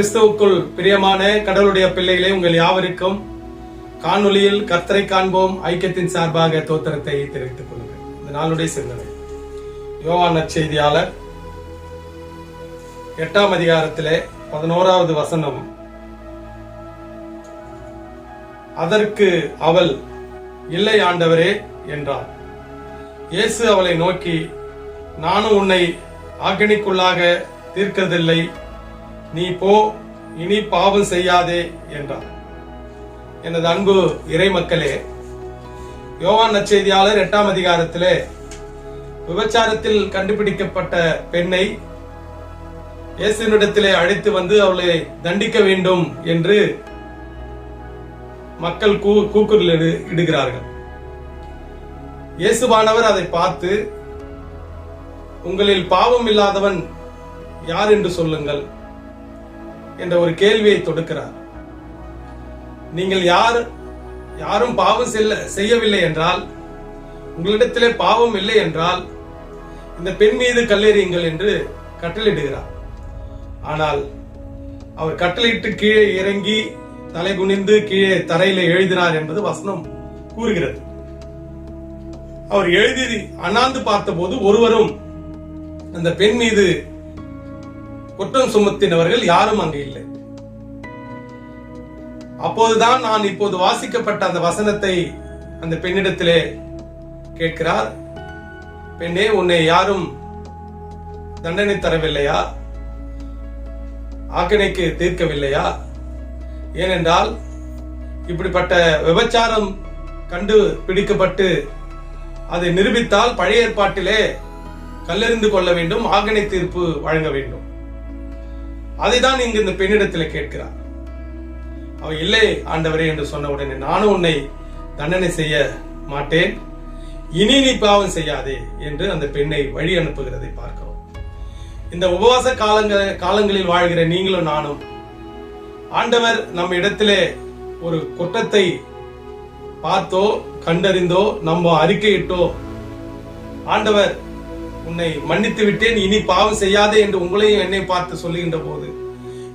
கிறிஸ்துவுக்குள் பிரியமான கடவுளுடைய பிள்ளைகளே உங்கள் யாவருக்கும் காணொலியில் கர்த்தரை காண்போம். ஐக்கியத்தின் சார்பாக தோத்திரத்தை தெரிவித்துக் கொள்கிறேன். இந்த நாளுடைய சிந்தனை. யோவான் நற்செய்தியாளர் எட்டாம் அதிகாரத்திலே பதினோராவது வசனம். அதற்கு அவள் இல்லை ஆண்டவரே என்றார். இயேசு அவளை நோக்கி நானும் உன்னை ஆக்கணிக்குள்ளாக தீர்க்கதில்லை நீ போ இனி பாவம் செய்யாதே என்றார். எனது அன்பு இறை மக்களே யோவான் நச்செய்தியாளர் எட்டாம் அதிகாரத்திலே விபச்சாரத்தில் கண்டுபிடிக்கப்பட்ட பெண்ணை இயேசுவினிடத்திலே அழைத்து வந்து அவளை தண்டிக்க வேண்டும் என்று மக்கள் கூ கூக்குரல் இடு- இடுகிறார்கள். இயேசுவானவர் அதை பார்த்து உங்களில் பாவம் இல்லாதவன் யார் என்று சொல்லுங்கள். என்ற ஒரு கேள்வியை தொடுக்கிறார். நீங்கள் யார் யாரும் பாவம் செல்ல செய்யவில்லை என்றால் உங்களிடத்திலே பாவம் இல்லை என்றால் இந்த பெண் மீது கல்லெறியுங்கள் என்று கட்டளையிடுகிறார். ஆனால் அவர் கட்டளையிட்டு கீழே இறங்கி தலை குனிந்து கீழே தரையில எழுதினார் என்பது வசனம் கூறுகிறது. அவர் எழுதி அண்ணாந்து பார்த்தபோது ஒருவரும் அந்த பெண் மீது குற்றம் சுமத்தினவர்கள் யாரும் அங்கு இல்லை. அப்போதுதான் நான் இப்போது வாசிக்கப்பட்ட அந்த வசனத்தை அந்த பெண்ணிடத்திலே கேட்கிறார். பெண்ணே உன்னை யாரும் தண்டனை தரவில்லையா? ஆக்கணைக்கு தீர்க்கவில்லையா? ஏனென்றால் இப்படிப்பட்ட விபச்சாரம் கண்டு பிடிக்கப்பட்டு அதை நிரூபித்தால் பழைய ஏற்பாட்டிலே கல்லெறிந்து கொள்ள வேண்டும் ஆகணை தீர்ப்பு வழங்க வேண்டும். அதைதான் இங்கு இந்த பெண்ணிடத்தில் கேட்கிறார். அவ இல்லை ஆண்டவரே என்று சொன்ன உடனே நானும் உன்னை தண்டனை செய்ய மாட்டேன். இனி நீ பாவம் செய்யாதே என்று அந்த பெண்ணை வழி அனுப்புகிறதை பார்க்கிறோம். இந்த உபவாச காலங்கள் காலங்களில் வாழ்கிற நீங்களும் நானும் ஆண்டவர் நம்ம இடத்திலே ஒரு குற்றத்தை பார்த்தோ கண்டறிந்தோ நம்ம அறிக்கையிட்டோ ஆண்டவர் உன்னை மன்னித்து விட்டேன் இனி பாவம் செய்யாதே என்று உங்களையும் என்னை பார்த்து சொல்லுகின்ற போது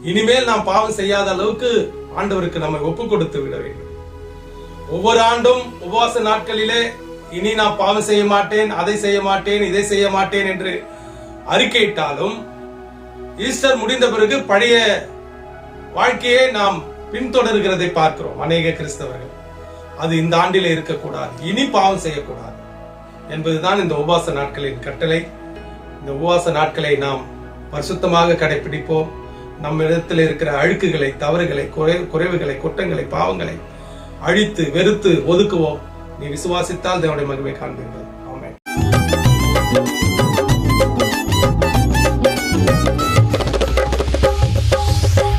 இனிமேல் நாம் பாவம் செய்யாத அளவுக்கு ஆண்டவருக்கு நம்மை ஒப்பு கொடுத்து விட வேண்டும். ஒவ்வொரு ஆண்டும் உபவாச நாட்களிலே இனி நான் பாவம் செய்ய மாட்டேன் அதை செய்ய மாட்டேன் இதை செய்ய மாட்டேன் என்று அறிக்கையிட்டாலும் ஈஸ்டர் முடிந்த பிறகு பழைய வாழ்க்கையை நாம் பின்தொடர்கிறதை பார்க்கிறோம் அநேக கிறிஸ்தவர்கள். அது இந்த ஆண்டிலே இருக்கக்கூடாது இனி பாவம் செய்யக்கூடாது. என்பதுதான் இந்த உபவாச நாட்களின் கட்டளை. இந்த உபவாச நாட்களை நாம் பரிசுத்தமாக கடைபிடிப்போம். நம்ம இடத்தில் இருக்கிற அழுக்குகளை தவறுகளை குறை குறைவுகளை குற்றங்களை பாவங்களை அழித்து வெறுத்து ஒதுக்குவோம். நீ விசுவாசித்தால் தேவனுடைய மகிமை காண்பீர்கள்.